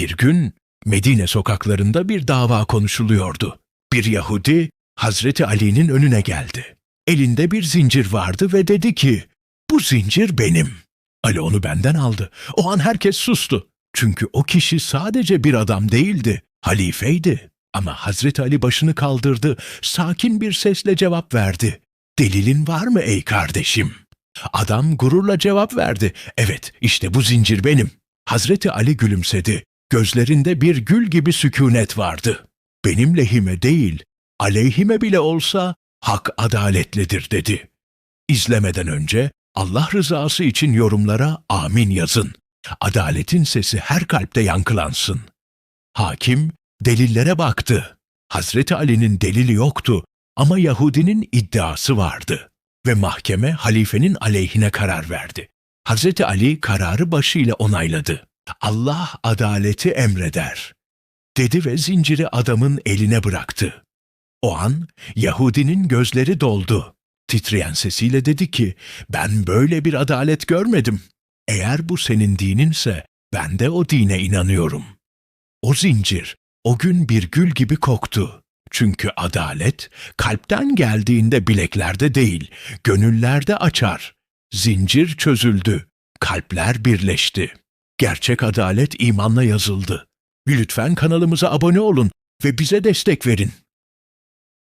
Bir gün Medine sokaklarında bir dava konuşuluyordu. Bir Yahudi Hazreti Ali'nin önüne geldi. Elinde bir zincir vardı ve dedi ki, bu zincir benim. Ali onu benden aldı. O an herkes sustu. Çünkü o kişi sadece bir adam değildi, halifeydi. Ama Hazreti Ali başını kaldırdı, sakin bir sesle cevap verdi. Delilin var mı ey kardeşim? Adam gururla cevap verdi. Evet, işte bu zincir benim. Hazreti Ali gülümsedi. Gözlerinde bir gül gibi sükunet vardı. Benim lehime değil, aleyhime bile olsa hak adaletlidir dedi. İzlemeden önce Allah rızası için yorumlara amin yazın. Adaletin sesi her kalpte yankılansın. Hakim delillere baktı. Hazreti Ali'nin delili yoktu ama Yahudinin iddiası vardı. Ve mahkeme halifenin aleyhine karar verdi. Hazreti Ali kararı başıyla onayladı. Allah adaleti emreder. Dedi ve zinciri adamın eline bıraktı. O an Yahudinin gözleri doldu. Titreyen sesiyle dedi ki, ben böyle bir adalet görmedim. Eğer bu senin dininse ben de o dine inanıyorum. O zincir o gün bir gül gibi koktu. Çünkü adalet kalpten geldiğinde bileklerde değil, gönüllerde açar. Zincir çözüldü, kalpler birleşti. Gerçek adalet imanla yazıldı. Lütfen kanalımıza abone olun ve bize destek verin.